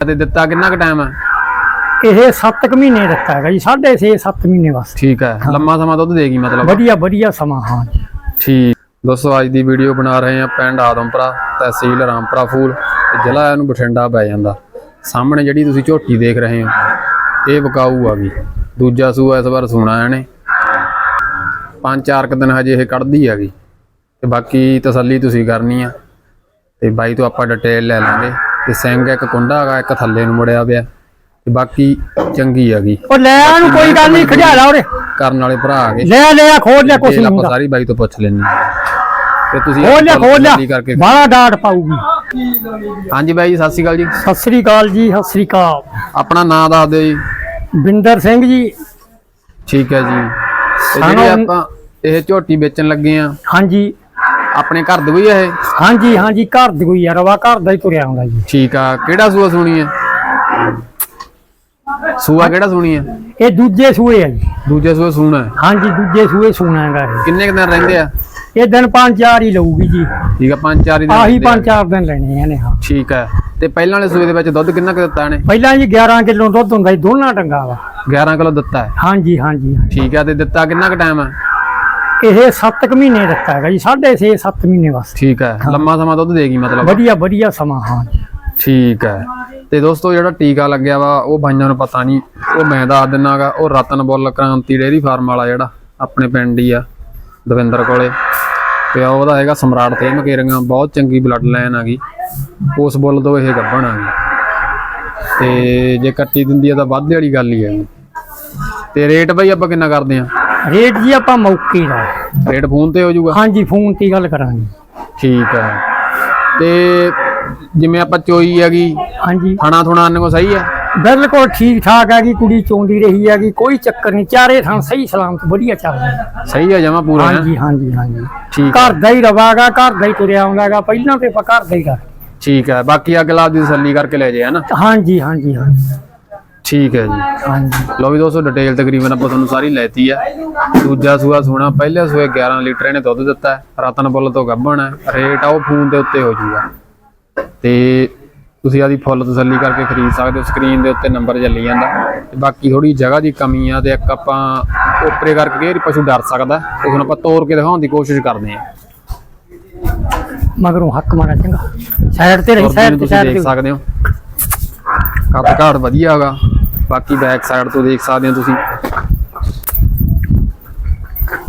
ਤੇ ਦਿੱਤਾ ਕਿੰਨਾ ਕੁ ਟਾਈਮ ਹੈ ਇਹ 7 ਮਹੀਨੇ ਦਿੱਤਾ ਹੈਗਾ ਜੀ 6.5 7 ਮਹੀਨੇ ਬਸ। ਠੀਕ ਹੈ ਲੰਮਾ ਸਮਾਂ ਦੁੱਧ ਦੇਗੀ ਮਤਲਬ? ਵਧੀਆ ਵਧੀਆ ਸਮਾਂ ਹਾਂ। ਠੀਕ। ਦੋਸਤੋ ਅੱਜ ਦੀ ਵੀਡੀਓ ਬਣਾ ਰਹੇ ਹਾਂ ਪਿੰਡ ਆਦਮਪੁਰਾ ਤਹਿਸੀਲ ਰਾਮਪੁਰਾ ਫੂਲ ਜ਼ਿਲ੍ਹਾ ਇਹਨੂੰ ਬਠਿੰਡਾ ਪੈ ਜਾਂਦਾ। ਸਾਹਮਣੇ ਜਿਹੜੀ ਤੁਸੀਂ ਝੋਟੀ ਦੇਖ ਰਹੇ ਹੋ ਇਹ ਵਿਕਾਊ ਆ ਗਈ। ਦੂਜਾ ਸੂਆ ਇਸ ਵਾਰ ਸੂਣਾ ਇਹਨੇ। ਪੰਜ ਚਾਰ ਕੁ ਦਿਨ ਹਜੇ ਇਹ ਕੱਢਦੀ ਹੈਗੀ। ਤੇ ਬਾਕੀ ਤਸੱਲੀ ਤੁਸੀਂ ਕਰਨੀ ਆ। ਤੇ ਬਾਈ ਤੋਂ ਆਪਾਂ ਡਿਟੇਲ ਲੈ ਲਾਂਗੇ। ਤੇ ਸਿੰਘ ਇੱਕ ਕੁੰਡਾ ਹੈਗਾ ਇੱਕ ਥੱਲੇ ਨੂੰ ਮੁੜਿਆ ਪਿਆ ਤੇ ਬਾਕੀ ਚੰਗੀ ਹੈਗੀ। ਉਹ ਲੈ ਇਹਨੂੰ ਕੋਈ ਗੱਲ ਨਹੀਂ ਖੜਿਆ ਲਾ ਉਰੇ ਕਰਨ ਵਾਲੇ ਭਰਾ ਆ ਗਏ ਲੈ ਲੈ ਖੋਲ ਲਿਆ ਕੁਛ ਨਹੀਂ ਹੁੰਦਾ। ਸਾਰੀ ਬਾਈ ਤੋਂ ਪੁੱਛ ਲੈਣੀ ਤੇ ਤੁਸੀਂ ਖੋਲ ਲਿਆ ਖੋਲ ਕਰਕੇ ਬਾਹਲਾ ਡਾਟ ਪਾਊਗੀ। ਹਾਂਜੀ ਬਾਈ ਜੀ ਸਤਿ ਸ਼੍ਰੀ ਅਕਾਲ ਜੀ। ਸਤਿ ਸ੍ਰੀ ਅਕਾਲ ਜੀ ਸਤਿ ਸ੍ਰੀ ਅਕਾਲ। ਆਪਣਾ ਨਾਮ ਦੱਸ ਦਿਓ ਜੀ। ਬਿੰਦਰ ਸਿੰਘ ਜੀ। ਠੀਕ ਹੈ ਜੀ। ਤੇ ਜਿਹੜੀ ਆਪਾਂ ਇਹ ਝੋਟੀ ਵੇਚਣ ਲੱਗੇ ਆ ਹਾਂਜੀ। ਆਪਣੇ ਘਰ ਦੀ ਹੋਈ ਆ ਇਹ? ਹਾਂਜੀ ਹਾਂਜੀ ਘਰ ਦੀ ਕੋਈ ਰਵਾ ਘਰ ਦਾ ਹੀ ਤੁਰਿਆ ਹੁੰਦਾ ਜੀ। ਠੀਕ ਆ ਕਿਹੜਾ ਸੂਆ ਸੁਣੀ ਆ? ਸੂਆ ਕਿਹੜਾ ਸੁਣੀ ਆ? ਇਹ ਦੂਜੇ ਸੂਏ ਆ ਜੀ। ਦੂਜੇ ਸੂਆ ਸੁਣਾ ਹਾਂਜੀ ਦੂਜੇ ਸੂਏ ਸੋਣਾ ਹੈਗਾ ਇਹ। ਕਿੰਨੇ ਕੁ ਦਿਨ ਰਹਿੰਦੇ ਆ? ਇਹ ਦਿਨ ਪੰਜ ਚਾਰ ਹੀ ਲਊਗੀ ਜੀ। ਠੀਕ ਆ ਪੰਜ ਚਾਰ ਹੀ ਦਿਨ ਆਹੀ ਰਹਿੰਦੇ ਆ। ਪੰਜ ਚਾਰ ਦਿਨ ਲੈਣੇ ਇਹਨੇ ਹਾਂ। ਠੀਕ ਆ ਤੇ ਪਹਿਲਾਂ ਵਾਲੇ ਸੂਏ ਦੇ ਵਿੱਚ ਦੁੱਧ ਕਿੰਨਾ ਕੁ ਦਿੱਤਾ ਇਹਨੇ? ਪਹਿਲਾਂ ਜੀ 11 ਕਿਲੋ ਦੁੱਧ ਹੁੰਦਾ ਸੀ ਦੋਨਾਂ ਟੰਗਾ ਵਾ 11 ਕਿਲੋ ਦਿੱਤਾ ਹੈ? ਹਾਂਜੀ ਹਾਂਜੀ ਹਾਂਜੀ। ਠੀਕ ਆ ਤੇ ਦਿੱਤਾ ਕਿੰਨਾ ਕੁ ਟਾਈਮ ਆ? ਇਹ 7 ਮਹੀਨੇ ਦਿੱਤਾ ਹੈਗਾ ਜੀ 6.5 7 ਮਹੀਨੇ ਬਸ। ਠੀਕ ਹੈ ਲੰਮਾ ਸਮਾਂ ਦੁੱਧ ਦੇਗੀ ਮਤਲਬ? ਵਧੀਆ ਵਧੀਆ ਸਮਾਂ ਹਾਂ ਜੀ। ਠੀਕ ਹੈ। ਤੇ ਦੋਸਤੋ ਜਿਹੜਾ ਟੀਕਾ ਲੱਗਿਆ ਵਾ ਉਹ ਬਾਈਆਂ ਨੂੰ ਪਤਾ ਨਹੀਂ ਉਹ ਮੈਂ ਦੱਸ ਦਿੰਨਾਗਾ ਉਹ ਰਤਨ ਬੁੱਲ ਕ੍ਰਾਂਤੀ ਡੇਅਰੀ ਫਾਰਮ ਵਾਲਾ ਜਿਹੜਾ ਆਪਣੇ ਪਿੰਡ ਹੀ ਆ ਦਵਿੰਦਰ ਕੋਲੇ। ਤੇ ਉਹਦਾ ਹੈਗਾ ਸਮਰਾਟ ਤੇ ਮਕੇਰੀਆਂ ਬਹੁਤ ਚੰਗੀ ਬਲੱਡ ਲਾਈਨ ਆ ਗਈ। ਉਸ ਬੁੱਲ ਤੋਂ ਇਹ ਗੱਭਣ ਆ ਗਈ। ਤੇ ਜੇ ਕੱਟੀ ਦਿੰਦੀ ਆ ਤਾਂ ਵਾਧੇ ਵਾਲੀ ਗੱਲ ਹੀ ਹੈ ਤੇ ਰੇਟ ਬਈ ਆਪਾਂ ਕਿੰਨਾ ਕਰਦੇ ਆ? ਰੇਟ ਜੀ ਆਪਾਂ ਮੌਕੇ ਦਾ। ਰੇਟ ਫੋਨ ਤੇ ਹੋ ਜਾਊਗਾ? ਹਾਂਜੀ ਫੋਨ ਤੇ ਹੀ ਗੱਲ ਕਰਾਂਗੇ। ਠੀਕ ਹੈ ਤੇ ਜਿਵੇਂ ਆਪਾਂ ਚੋਈ ਹੈਗੀ ਹਾਂਜੀ। ਖਾਣਾ ਥੁਣਾ ਕੋ ਸਹੀ ਹੈ ਬਿਲਕੁਲ ਠੀਕ ਠਾਕ ਹੈਗੀ ਕੁੜੀ ਚੋਂਦੀ ਰਹੀ ਹੈਗੀ ਕੋਈ ਚੱਕਰ ਨਹੀਂ ਚਾਰੇ ਥਾਂ ਸਹੀ ਸਲਾਮਤ ਵਧੀਆ ਚੱਲਦਾ ਸਹੀ ਹੈ ਜਮਾ ਪੂਰਾ? ਹਾਂਜੀ ਹਾਂਜੀ ਹਾਂਜੀ। ਠੀਕ ਹੈ ਘਰ ਦਾ ਹੀ ਰਵਾਗਾ ਘਰ ਦਾ ਹੀ ਤੁਰਿਆ ਆਉਂਦਾਗਾ ਪਹਿਲਾਂ ਤੇ ਆਪਾਂ ਘਰ ਦਾ ਹੀ ਕਰ ਠੀਕ ਹੈ ਬਾਕੀ ਅਗਲਾ ਦੀ ਤਸੱਲੀ ਕਰਕੇ ਲੈ ਜੇ ਹਨਾ? ਹਾਂਜੀ ਹਾਂਜੀ ਹਾਂਜੀ। ਠੀਕ ਹੈ ਜੀ। ਹਾਂਜੀ। ਲੋ ਵੀ ਦੋਸਤੋ ਡਿਟੇਲ ਤਕਰੀਬਨ ਆਪਾਂ ਤੁਹਾਨੂੰ ਸਾਰੀ ਲੈਤੀ ਹੈ। ਦੂਜਾ ਸੂਆ ਸੋਣਾ ਪਹਿਲੇ ਸੂਏ 11 ਲੀਟਰ ਇਹਨੇ ਦੁੱਧ ਦਿੱਤਾ ਹੈ। ਰਤਨ ਬੁੱਲ ਤੋਂ ਗੱਭਣ ਹੈ। ਰੇਟ ਆ ਉਹ ਫੋਨ ਦੇ ਉੱਤੇ ਹੋ ਜਾਊਗਾ। ਤੇ ਤੁਸੀਂ ਆਦੀ ਫੁੱਲ ਤਸੱਲੀ ਕਰਕੇ ਖਰੀਦ ਸਕਦੇ ਹੋ। ਸਕਰੀਨ ਦੇ ਉੱਤੇ ਨੰਬਰ ਚੱਲੀ ਜਾਂਦਾ। ਤੇ ਬਾਕੀ ਥੋੜੀ ਜਗ੍ਹਾ ਦੀ ਕਮੀ ਆ ਤੇ ਇੱਕ ਆਪਾਂ ਉੱਪਰੇ ਕਰਕੇ ਇਹ ਪਸ਼ੂ ਡਰ ਸਕਦਾ ਤੇ ਹੁਣ ਆਪਾਂ ਤੋੜ ਕੇ ਦਿਖਾਉਣ ਦੀ ਕੋਸ਼ਿਸ਼ ਕਰਦੇ ਹਾਂ। ਮਗਰੋਂ ਹੱਕ ਮਾਰਾ ਚੰਗਾ। ਸਾਈਡ ਤੇ ਰਹੀ ਸਾਈਡ ਨੂੰ ਤੇ ਸਾਈਡ ਦੇਖ ਸਕਦੇ ਹੋ। ਕੱਦ ਘਾੜ ਵਧੀਆ ਹੈਗਾ। ਬਾਕੀ ਬੈਕ ਸਾਈਡ ਤੋਂ ਦੇਖ ਸਕਦੇ ਹੋ ਤੁਸੀਂ।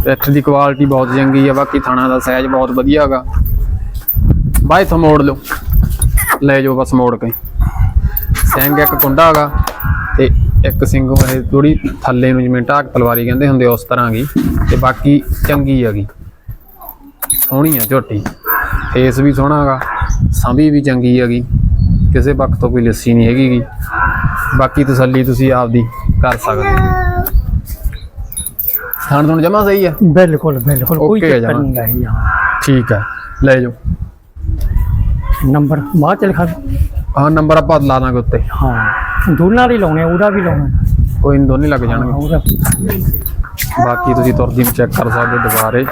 ਪਿੱਠ ਦੀ ਕੁਆਲਿਟੀ ਬਹੁਤ ਚੰਗੀ ਆ, ਬਾਕੀ ਥਾਣਾ ਦਾ ਸਾਈਜ਼ ਬਹੁਤ ਵਧੀਆ ਹੈਗਾ ਬਾਈ ਤੋਂ ਮੋੜ ਲਓ। ਲੈ ਜਾਓ ਬਸ ਮੋੜ ਕੇ। ਸਿੰਘ ਇੱਕ ਕੁੰਡਾ ਹੈਗਾ ਤੇ ਇੱਕ ਸਿੰਘੋਂ ਇਹ ਥੋੜੀ ਥੱਲੇ ਨੂੰ ਜਿਵੇਂ ਢਾਕ ਤਲਵਾਰੀ ਕਹਿੰਦੇ ਹੁੰਦੇ ਉਸ ਤਰ੍ਹਾਂ ਗਈ ਤੇ ਬਾਕੀ ਚੰਗੀ ਹੈਗੀ। ਸੋਹਣੀ ਆ ਝੋਟੀ। ਫੇਸ ਵੀ ਸੋਹਣਾ ਹੈਗਾ ਸਾਂਭੀ ਵੀ ਚੰਗੀ ਹੈਗੀ। ਕਿਸੇ ਪੱਖ ਤੋਂ ਕੋਈ ਲੱਸੀ ਨਹੀਂ ਹੈਗੀ ਬਾਕੀ ਤਸੱਲੀ ਤੁਸੀਂ ਆਪਦੀ ਕਰ ਸਕਦੇ ਹੋ। ਖਾਣ ਤੋਂ ਜਮਾ ਸਹੀ ਹੈ ਬਿਲਕੁਲ ਬਿਲਕੁਲ ਕੋਈ Okay ਚੱਕਰ ਜਮਾਂ। ਨਹੀਂ ਹਾਂ। ਠੀਕ ਹੈ ਲੈ ਜਾਓ। ਨੰਬਰ ਬਾਅਦ ਚ ਲਿਖਾ ਆਹ ਨੰਬਰ ਆਪਾਂ ਲਾ ਦਾਂਗੇ ਉੱਤੇ। ਹਾਂ ਦੋਨਾਂ ਦੇ ਲਾਉਣੇ ਉਹਦਾ ਵੀ ਲਾਉਣਾ। ਕੋਈ ਨਹੀਂ ਦੋਨੇ ਲੱਗ ਜਾਣਗੇ। ਉਹਦਾ। ਬਾਕੀ ਤੁਸੀਂ ਤੁਰਦੀ ਨੂੰ ਚੈੱਕ ਕਰ ਸਕਦੇ ਹੋ ਦੁਬਾਰੇ।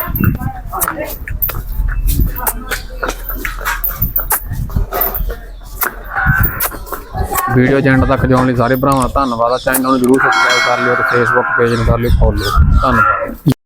ਵੀਡੀਓ ਚੈਨਲ ਤੱਕ ਜਾਣ ਲਈ ਸਾਰੇ ਭਰਾਵਾਂ ਦਾ ਧੰਨਵਾਦ ਆ। ਚੈਨਲ ਨੂੰ ਜਰੂਰ ਸਬਸਕ੍ਰਾਈਬ ਕਰ ਲਿਓ ਤੇ ਫੇਸਬੁੱਕ ਪੇਜ ਨੂੰ ਕਰ ਲਿਓ ਫੋਲੋ ਧੰਨਵਾਦ।